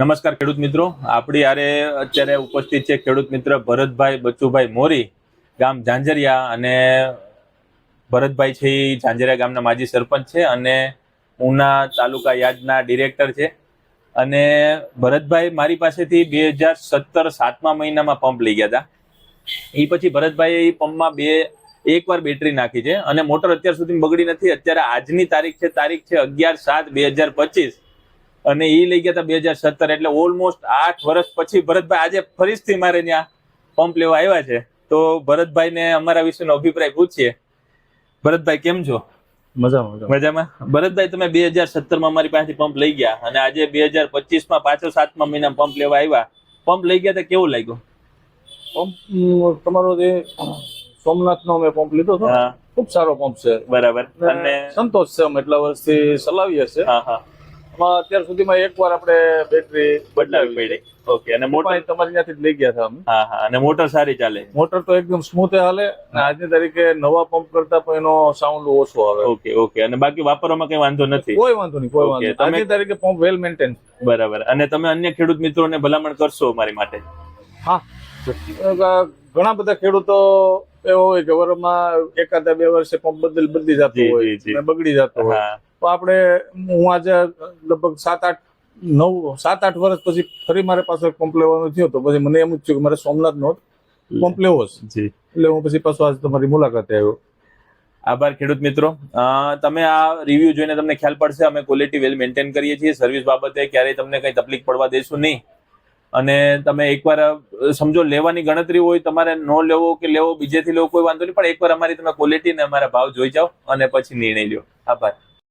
નમસ્કાર ખેડૂત મિત્રો. આપણી આરે અત્યારે ઉપસ્થિત છે ખેડૂત મિત્ર ભરતભાઈ બચુભાઈ મોરી, ગામ ઝાંઝરિયા અને ભરતભાઈ છે એ ઝાંઝરિયા ગામના માજી સરપંચ છે અને ઉના તાલુકા યાદના ડિરેક્ટર છે. અને ભરતભાઈ મારી પાસેથી બે હજાર સત્તર સાતમા મહિનામાં પંપ લઈ ગયા હતા. એ પછી ભરતભાઈએ એ પંપમાં બે એકવાર બેટરી નાખી છે અને મોટર અત્યાર સુધી બગડી નથી. અત્યારે આજની તારીખ છે તારીખ છે અગિયાર સાત બે હજાર પચીસ. અને એ લઈ ગયા હતા બે હજાર સત્તર એટલે ઓલમોસ્ટ આઠ વર્ષ પછી ભરતભાઈ આજે ફરીથી મારે ત્યાં પંપ લેવા આવ્યા છે. તો ભરતભાઈને અમારા વિશેનો અભિપ્રાય પૂછીએ. ભરતભાઈ કેમ છો? મજામાં મજામાં. ભરતભાઈ તમે બે હજાર સત્તરમાં મારી પાસેથી પંપ લઈ ગયા અને આજે બે હજાર પચીસમાં પાછો સાતમા મહિના પંપ લેવા આવ્યા. પંપ લઈ ગયા તો કેવું લાગ્યું? પંપ તમારો જે સોમનાથ નો મેં પંપ લીધો હતો ખૂબ સારો પંપ છે. બરાબર. અને સંતોષ છે અમે એટલા વર્ષથી ચલાવીએ છીએ. હા હા. એમાં અત્યાર સુધીમાં એકવાર આપણે બેટરી બદલાવી પડી. ઓકે અને મોટર તમારી ત્યાંથી જ લઈ ગયા હતા અમે. હા હા અને મોટર સારી ચાલે. મોટર તો એકદમ સ્મૂથ હાલે અને આજની તારીખે નવા પંપ કરતા પણ એનો સાઉન્ડ ઓછો આવે. ઓકે ઓકે અને બાકી વાપરવામાં કઈ વાંધો નથી. કોઈ વાંધો નહીં કોઈ વાંધો આજની તારીખે પંપ વેલ મેન્ટેન બરાબર. અને તમે અન્ય ખેડૂત મિત્રોને ભલામણ કરશો મારી માટે? હા. ઘણા બધા ખેડૂતો એવો હોય કે વરમાં એકાદા બે વર્ષે પંપ બદલ બદલી જતો હોય. બગડી જતો હોય. તો આપણે હું આજે લગભગ સાત આઠ નવ સાત આઠ વર્ષ પછી ફરી મારે પાસે એક પંપ લેવાનો થયો તો પછી મને એમ જ થયું કે મારે સોમનાથ નો પંપ લેવો છે. જી. એટલે હું પછી પાછો આજે તમારી મુલાકાતે આવ્યો. આભાર ખેડૂત મિત્રો. તમે આ રિવ્યુ જોઈને તમને ખ્યાલ પડશે અમે ક્વોલિટી વેલ મેન્ટેન કરીએ છીએ. સર્વિસ બાબતે ક્યારેય તમને કંઈ તકલીફ પડવા દેશું નહીં. અને તમે એકવાર સમજો લેવાની ગણતરી હોય તમારે ન લેવો કે લેવો બીજેથી લેવો કોઈ વાંધો નહીં પણ એકવાર અમારી તમે ક્વોલિટી ને અમારા ભાવ જોઈ જાઓ અને પછી નિર્ણય લ્યો. આભાર.